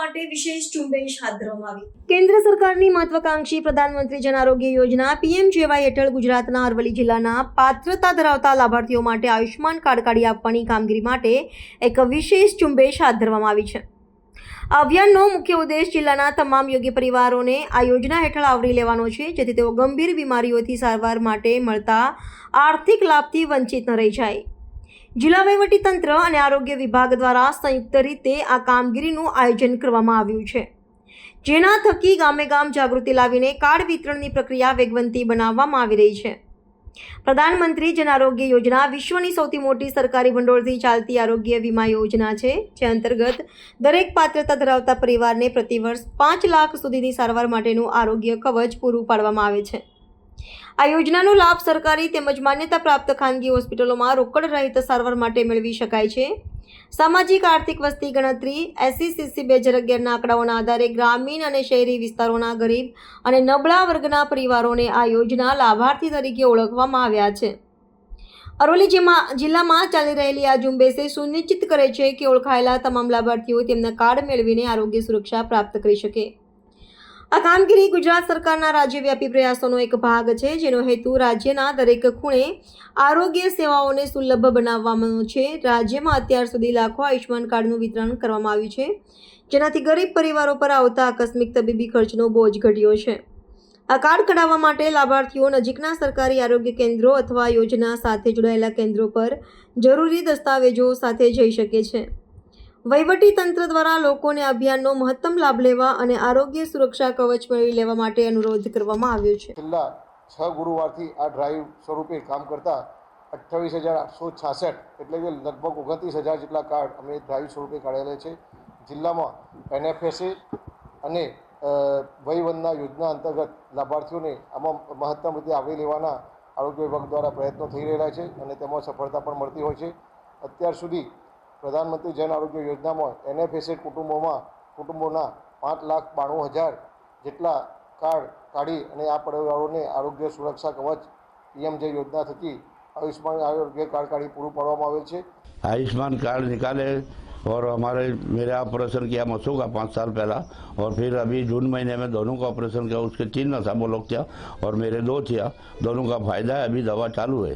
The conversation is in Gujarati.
માટે વિશેષ ઝુંબેશ હાથ ધરવામાં આવી. કેન્દ્ર સરકારની મહત્વાકાંક્ષી પ્રધાનમંત્રી જન આરોગ્ય યોજના પીએમજેવાય હેઠળ ગુજરાતના અરવલ્લી જિલ્લાના પાત્રતા ધરાવતા લાભાર્થીઓ માટે આયુષ્યમાન કાર્ડ કાઢી આપવાની કામગીરી માટે એક વિશેષ ઝુંબેશ હાથ ધરવામાં આવી છે. અભિયાનનો મુખ્ય ઉદ્દેશ જિલ્લાના તમામ યોગ્ય પરિવારોને આ યોજના હેઠળ આવરી લેવાનો છે, જેથી તેઓ ગંભીર બીમારીઓથી સારવાર માટે મળતા આર્થિક લાભથી વંચિત ન રહી જાય. જિલ્લા તંત્ર અને આરોગ્ય વિભાગ દ્વારા સંયુક્ત રીતે આ કામગીરીનું આયોજન કરવામાં આવ્યું છે. જેના થકી ગામે ગામ જાગૃતિ લાવીને કાર્ડ વિતરણની પ્રક્રિયા વેગવંતી બનાવવામાં આવી રહી છે. પ્રધાનમંત્રી જન આરોગ્ય યોજના વિશ્વની સૌથી મોટી સરકારી ભંડોળથી ચાલતી આરોગ્ય વીમા યોજના છે, જે અંતર્ગત દરેક પાત્રતા ધરાવતા પરિવારને પ્રતિવર્ષ પાંચ લાખ સુધીની સારવાર માટેનું આરોગ્ય કવચ પૂરું પાડવામાં આવે છે. આ યોજનાનો લાભ સરકારી તેમજ માન્યતા પ્રાપ્ત ખાનગી હોસ્પિટલોમાં રોકડ રહિત સારવાર માટે મેળવી શકાય છે. સામાજિક આર્થિક વસ્તી ગણતરી એસસીસીસી બે હજાર અગિયારના આંકડાઓના આધારે ગ્રામીણ અને શહેરી વિસ્તારોના ગરીબ અને નબળા વર્ગના પરિવારોને આ યોજના લાભાર્થી તરીકે ઓળખવામાં આવ્યા છે. અરોલી જિલ્લા- જિલ્લામાં ચાલી રહેલી આ ઝુંબેશે સુનિશ્ચિત કરે છે કે ઓળખાયેલા તમામ લાભાર્થીઓ તેમના કાર્ડ મેળવીને આરોગ્ય સુરક્ષા પ્રાપ્ત કરી શકે. આ કામગીરી ગુજરાત સરકારના રાજ્યવ્યાપી પ્રયાસોનો એક ભાગ છે, જેનો હેતુ રાજ્યના દરેક ખૂણે આરોગ્ય સેવાઓને સુલભ બનાવવાનો છે. રાજ્યમાં અત્યાર સુધી લાખો આયુષ્માન કાર્ડનું વિતરણ કરવામાં આવ્યું છે, જેનાથી ગરીબ પરિવારો પર આવતા આકસ્મિક તબીબી ખર્ચનો બોજ ઘટ્યો છે. આ કાર્ડ કઢાવવા માટે લાભાર્થીઓ નજીકના સરકારી આરોગ્ય કેન્દ્રો અથવા યોજના સાથે જોડાયેલા કેન્દ્રો પર જરૂરી દસ્તાવેજો સાથે જઈ શકે છે. તંત્ર દ્વારા લોકોને અભિયાનનો મહત્તમ લાભ લેવા અને આરોગ્ય સુરક્ષા કવચ મેળવી લેવા માટે અનુરોધ કરવામાં આવ્યો છે. છેલ્લા છ ગુરુવારથી આ ડ્રાઈવ સ્વરૂપે કામ કરતા અઠ્ઠાવીસ હજાર આઠસો છાસઠ એટલે કે લગભગ ઓગણત્રીસ હજાર જેટલા કાર્ડ અમે ડ્રાઈવ સ્વરૂપે કાઢેલા છે. જિલ્લામાં એનએફએસએ અને વયવંદના યોજના અંતર્ગત લાભાર્થીઓને આમાં મહત્તમ રીતે આવરી લેવાના આરોગ્ય વિભાગ દ્વારા પ્રયત્નો થઈ રહેલા છે અને તેમાં સફળતા પણ મળતી હોય છે. અત્યાર સુધી પ્રધાનમંત્રી જન આરોગ્ય યોજનામાં એનએફએસએ કુટુંબોમાં કુટુંબોના પાંચ લાખ બાણું હજાર જેટલા કાર્ડ કાઢી અને આ પરિવારોને આરોગ્ય સુરક્ષા કવચ પીએમ જે યોજના થકી આયુષ્માન આરોગ્ય કાર્ડ કાઢી પૂરું પાડવામાં આવેલ છે आयुष्मान कार्ड निकाले और हमारे मेरे ऑपरेशन किया मसू का पाँच साल पहला और फिर अभी जून महीने में दोनों का ऑपरेशन किया उसके तीन नशा वो लोग किया और मेरे दो किया दोनों का फायदा है अभी दवा चालू है